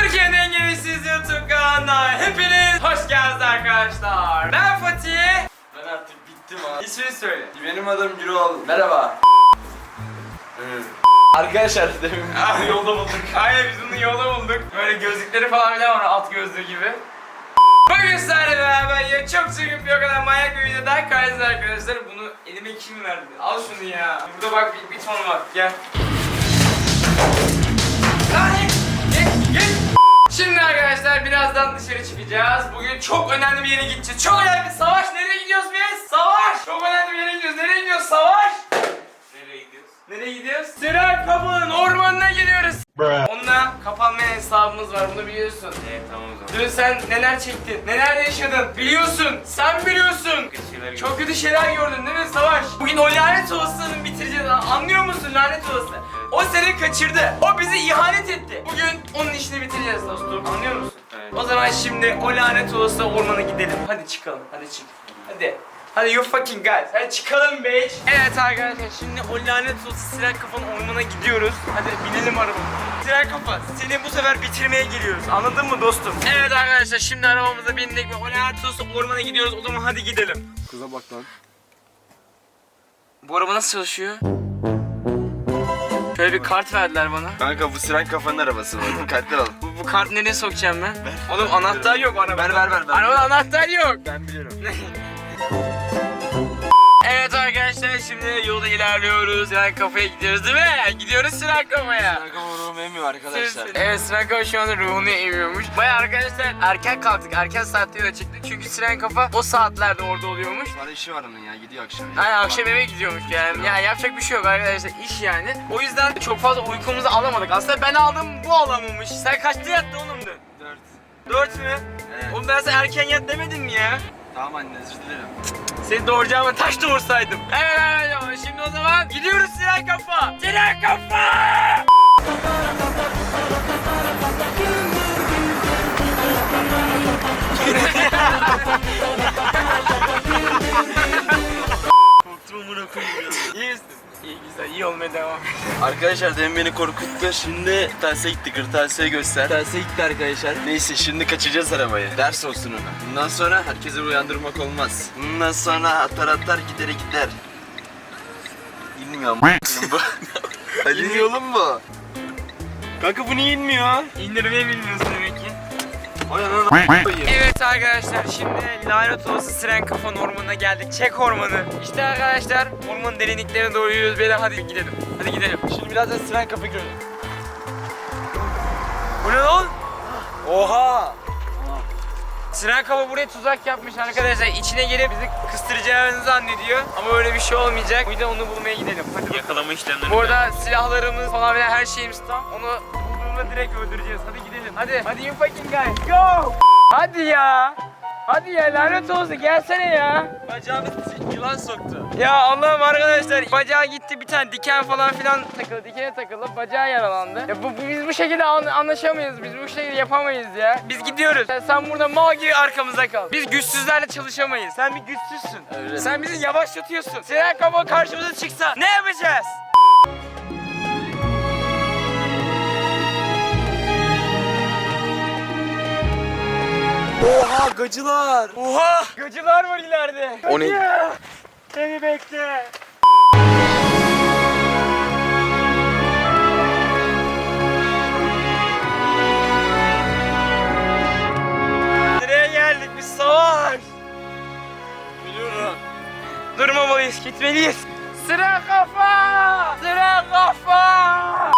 Türkiye'nin en gelişsiz YouTube kanalına hepiniz hoş geldiniz arkadaşlar. Ben Fatih. Ben artık bittim abi. İsmini söyle. Benim adım Gürol. Merhaba. Arkadaşlar demin Ah, yolda bulduk. Aynen biz bunu yolda bulduk. Böyle gözlükleri falan bile var at gözlüğü gibi. Bugün sizlerle beraber ya çok çılgın bir o kadar manyak bir videodan karşınızda arkadaşlar. Bunu elime kim verdi? Al şunu ya. Burada bak bir, bir ton var. Gel. Şimdi arkadaşlar birazdan dışarı çıkacağız. Bugün çok önemli bir yere gideceğiz. Çok önemli. Savaş nereye gidiyoruz biz? Savaş. Çok önemli bir yere gidiyoruz. Nereye gidiyoruz? Savaş. Nereye gidiyoruz? Nereye gidiyoruz? Siren Kapı'nın ormanına gidiyoruz. Onunla kapanmayan hesabımız var bunu biliyorsun. Evet tamam o zaman. Dün sen neler çektin, neler yaşadın biliyorsun, sen biliyorsun. Kötü şeyler Çok kötü şeyler gördün değil mi Savaş? Bugün o lanet olasılığını bitireceğiz anlıyor musun lanet olası? O seni kaçırdı, o bize ihanet etti. Bugün onun işini bitireceğiz dostum anlıyor musun? Evet. O zaman şimdi o lanet olası ormana gidelim. Hadi çıkalım, hadi çık. Hadi. Hadi you fucking guys. Hadi çıkalım bitch. Evet arkadaşlar şimdi o lanet olası siren kafanın ormana gidiyoruz. Hadi binelim arabamıza. Siren kafa seni bu sefer bitirmeye geliyoruz. Anladın mı dostum? Evet arkadaşlar şimdi arabamıza bindik ve o lanet olası ormana gidiyoruz. O zaman hadi gidelim. Kıza bak lan. Bu araba nasıl çalışıyor? Şöyle bir kart verdiler bana. Kanka bu siren kafanın arabası bu. Dikkatli ol. Bu, bu kart nereye sokacağım ben? Oğlum anahtar yok arabada. Ver, ver, ver, ver. Arabada anahtar yok. Ben biliyorum. Evet arkadaşlar şimdi yolda ilerliyoruz. Siren kafaya gidiyoruz değil mi? Gidiyoruz Siren kafaya. Siren kafa ruhum emmiyor arkadaşlar. Evet Siren Kafa şu anda ruhunu emiyormuş. Baya arkadaşlar erken kalktık. Erken saatte yola çıktık. Çünkü Siren Kafa o saatlerde orada oluyormuş. Bana işi var onun ya gidiyor akşam. Aynen akşam eve gidiyormuş yani. Ya yapacak bir şey yok arkadaşlar iş yani. O yüzden çok fazla uykumuzu alamadık. Aslında ben aldım bu alamamış. Sen kaçta yattın oğlum dün? Dört. Dört mü? Evet. Oğlum ben sana erken yat demedim mi ya? Tamam anne özür dilerim. Seni doğuracağıma taş doğursaydım. Evet evet evet. Şimdi o zaman gidiyoruz Siren Kafa. Siren Kafa! İyi güzel iyi olmaya devam. Arkadaşlar demin beni korkuttu. Şimdi kırtasiye gitti. Kırtasiye göster. Kırtasiye gitti arkadaşlar. Neyse şimdi kaçacağız arabayı. Ders olsun ona. Bundan sonra herkesi uyandırmak olmaz. Bundan sonra atar atar gidere gider. İnmiyor ama bu. İnmiyor oğlum bu. Kanka bu niye inmiyor? İndirmeyi bilmiyorsun demek ki. Evet arkadaşlar şimdi lanet olası Siren Kafa'nın ormanına geldik. Çek ormanı. İşte arkadaşlar ormanın derinliklerine doğru yürüyoruz. Beyler hadi gidelim. Hadi gidelim. Şimdi birazdan siren kapı görelim. Bu ne lan? Oha! Siren Kafa buraya tuzak yapmış arkadaşlar. İçine gelip bizi kıstıracağını zannediyor. Ama öyle bir şey olmayacak. O yüzden onu bulmaya gidelim. Hadi bakalım. Yakalama işlemleri. Bu arada silahlarımız falan filan her şeyimiz tam. Onu bulduğunda direkt öldüreceğiz. Hadi gidelim. Hadi. Hadi you fucking guys. Go. Hadi ya. Hadi ya lanet olsun gelsene ya. Bacağımı yılan soktu. Ya Allah'ım arkadaşlar bacağı gitti bir tane diken falan filan takıldı. Dikene takıldı bacağı yaralandı. Ya bu, bu- biz bu şekilde an- anlaşamayız. Biz bu şekilde yapamayız ya. Biz gidiyoruz. Sen, sen burada mal gibi arkamızda kal. Biz güçsüzlerle çalışamayız. Sen bir güçsüzsün. Öyle. Sen bizi yavaşlatıyorsun. Siren kafa karşımıza çıksa ne yapacağız? Oha gacılar. Oha! Gacılar var ileride. O ne? Gacı! Beni bekle. Nereye geldik biz savaş? Biliyorum. Durmamalıyız, gitmeliyiz. Sıra kafa! Sıra kafa!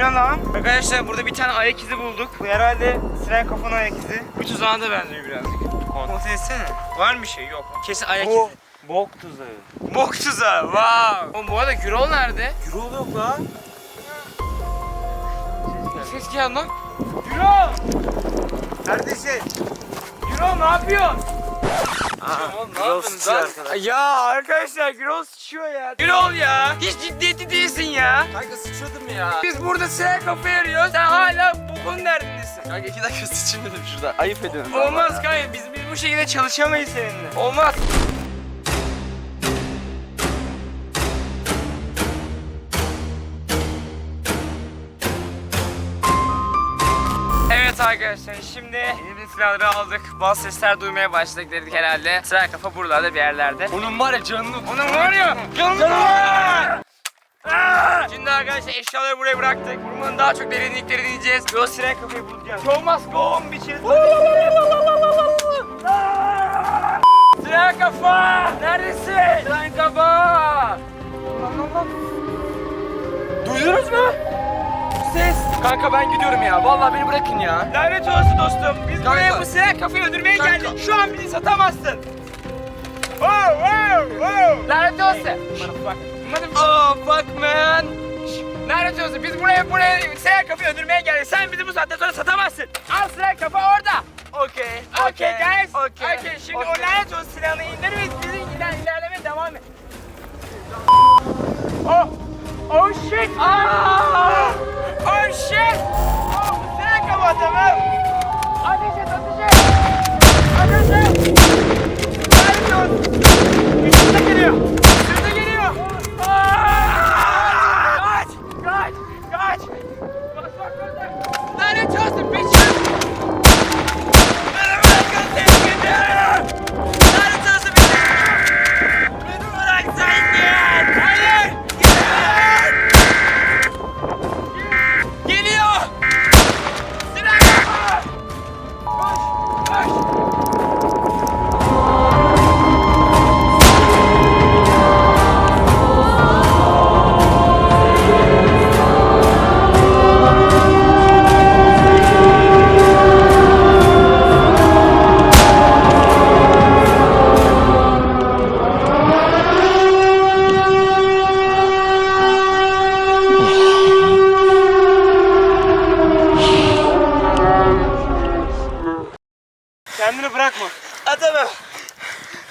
Bu ne lan? Arkadaşlar burada bir tane ayak izi bulduk. Bu herhalde Siren kafanın ayak izi. Bu tuzağa da benziyor birazcık. Kontrol etsene. Var mı bir şey? Yok. Kesin ayak Bu izi. bok tuzağı. Bok tuzağı. Wow. Oğlum bu arada Gürol nerede? Gürol yok lan. Ses geldi lan. Gürol! Neredesin? Gürol ne yapıyorsun? Ya arkadaşlar Gürol sıçıyor ya. Gürol ya. Hiç ciddiyetli değilsin ya. Kanka sıçıyordum ya. Biz burada silah kafa arıyoruz. Sen hala bokun derdindesin. Kanka iki dakika sıçayım dedim şurada. Ayıp ediyorsun. Olmaz kanka biz, biz bu şekilde çalışamayız seninle. Olmaz. Evet arkadaşlar şimdi silahları aldık. Bazı sesler duymaya başladık dedik herhalde. Sıra kafa buralarda bir yerlerde. Onun var ya canını Onun var ya canım var. Aa! Şimdi arkadaşlar eşyaları buraya bıraktık. Ormanın daha çok derinliklerini ineceğiz. Ve o siren kafayı bulacağız. Show must go on bitches. Siren kafa! Neredesin? Siren kafa! Kanka ben gidiyorum ya. Vallahi beni bırakın ya. Lanet olası dostum. Biz Kanka. buraya bu siren kafayı öldürmeye Kanka. geldik. Şu an bizi satamazsın. Oh, wow, wow. Lanet olsun. Bak. Oh fuck man. Lanet olsun. Biz buraya buraya siren kafayı öldürmeye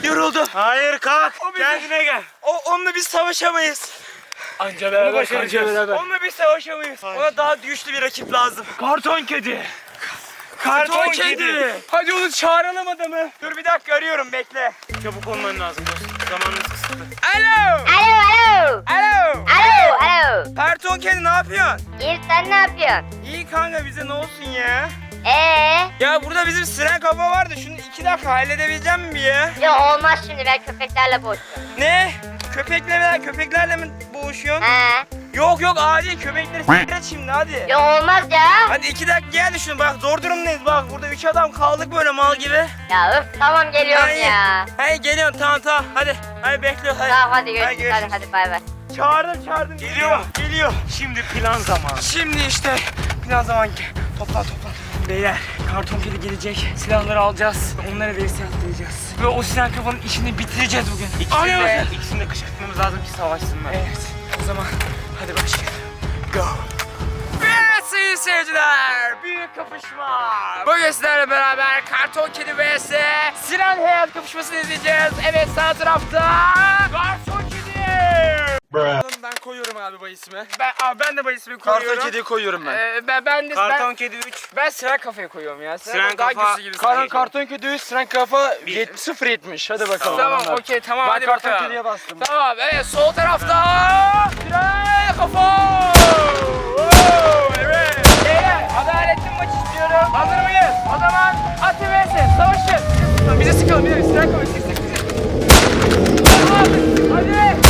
Yoruldum. Hayır kalk. O bizim- Kendine gel. O, onunla biz savaşamayız. Anca beraber başaracağız. Onunla biz savaşamayız. Ona daha güçlü bir rakip lazım. Karton kedi. Karton kedi. Hadi onu çağıralım adamı. Dur bir dakika arıyorum bekle. Çabuk olman lazım dostum. Zamanımız kısıtlı. Alo. Alo alo. Alo. Alo alo. Karton kedi ne yapıyorsun? İyi sen ne yapıyorsun? İyi kanka bize ne olsun ya? Ee, Ya burada bizim siren kafa vardı. Şunu iki dakika halledebileceğim mi bir ya? yok olmaz şimdi ben köpeklerle boğuşuyorum. Ne? Köpeklerle, köpeklerle mi boğuşuyorsun? He. Yok yok acil köpekleri s**ret şimdi hadi. Yok olmaz ya. Hadi iki dakika gel düşün bak zor durumdayız bak burada üç adam kaldık böyle mal gibi. Ya öf tamam geliyorum Hayır. ya. Hayır geliyorum tamam tamam hadi. Hadi bekliyoruz hadi. Tamam hadi görüşürüz hadi görüşürüz. hadi bay bay. Çağırdım çağırdım. Geliyor? Geliyor. Şimdi plan zamanı. Şimdi işte plan zaman ki. Toplan toplan. Beyler karton kedi gelecek. Silahları alacağız. Onları vs atlayacağız. Ve o silah kafanın işini bitireceğiz bugün. İkisini de, ikisini de kışkırtmamız lazım ki savaşsınlar. Evet. O zaman hadi başlayalım. Go. Evet sayın seyirciler. Büyük kapışma. Bugün sizlerle beraber karton kedi vs. Sinan Hayat kapışmasını izleyeceğiz. Evet sağ tarafta. Karton kedi. Ben koyuyorum abi bu ismi. Ben, abi ben de ismi koyuyorum. Karton kediyi koyuyorum ben. Ee, ben ben de Karton ben, kedi 3. ben siren kafaya koyuyorum ya. Siren, Siren daha kafa- güçlü gibi Karton, sanki. karton kedi 3, siren kafa 0.70. Hadi bakalım. Tamam okey tamam Ben hadi karton bakalım. kediye bastım. Tamam evet sol tarafta Siren kafa. Oo, evet. Beyler adaletli maç istiyorum. Hazır mıyız? O zaman atı vs savaşın. Bize sıkalım bize siren kafa sık sık sık. Tamam hadi. Hadi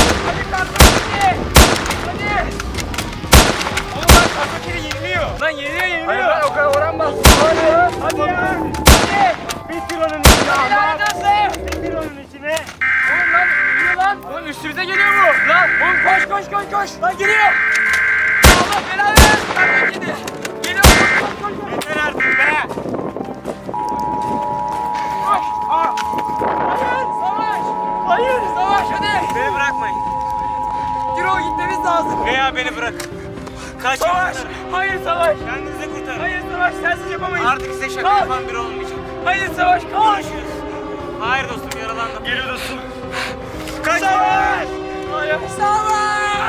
kedi yeniliyor. Lan yeniliyor yeniliyor. Hayır ben o kadar oran bastım. Hadi ya. Hadi ya. Hadi. Bitir onun içine Hadi? Bitir onun içine. Oğlum lan geliyor lan. Oğlum üstümüze geliyor bu. Lan oğlum koş koş koş koş. Lan geliyor. Allah belanı versin. Lan kedi. Geliyor koş koş koş. Yeter artık be. Koş. Aa. Hayır savaş. Hayır savaş hadi. Beni bırakmayın. Giro gitmemiz lazım. Veya beni bırak. Kaç Savaş. Hayır savaş. Kendinizi kurtarın. Hayır savaş sensiz yapamayız. Artık size şaka Kalk. yapan biri olmayacak. Hayır savaş koş. Görüşürüz. Hayır dostum yaralandım. Geliyor dostum. Kaç. Savaş. Hayır. Savaş.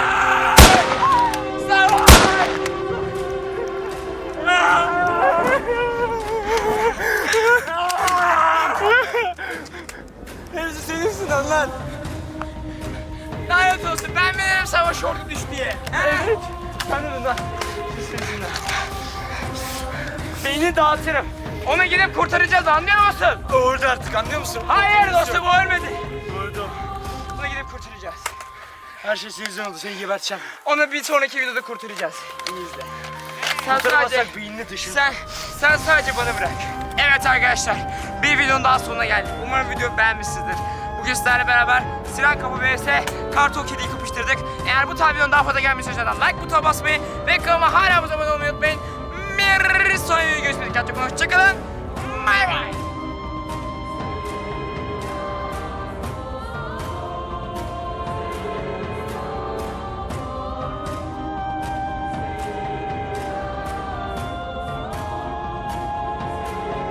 Savaş. Hepsi senin yüzünden lan. Lanet olsun ben veririm savaş ordu düş diye. Evet. Senin yüzünden. Beyni dağıtırım. Onu gidip kurtaracağız anlıyor musun? Orada artık anlıyor musun? Hayır dostum o ölmedi. Orada. Onu gidip kurtaracağız. Her şey senin yüzünden oldu. Seni geberteceğim. Onu bir sonraki videoda kurtaracağız. İyi izle. Sen sadece... Kurtaramazsak beynini. Sen, sen sadece bana bırak. Evet arkadaşlar, bir videonun daha sonuna geldik. Umarım videoyu beğenmişsinizdir. Bugün beraber Siren Kapı vs Karton Kedi'yi kapıştırdık. Eğer bu tarz videonun daha fazla gelmesi için like butonuna basmayı ve kanalıma hala abone olmayı unutmayın. Bir sonraki videoda görüşmek üzere. Hoşçakalın. Bay bay.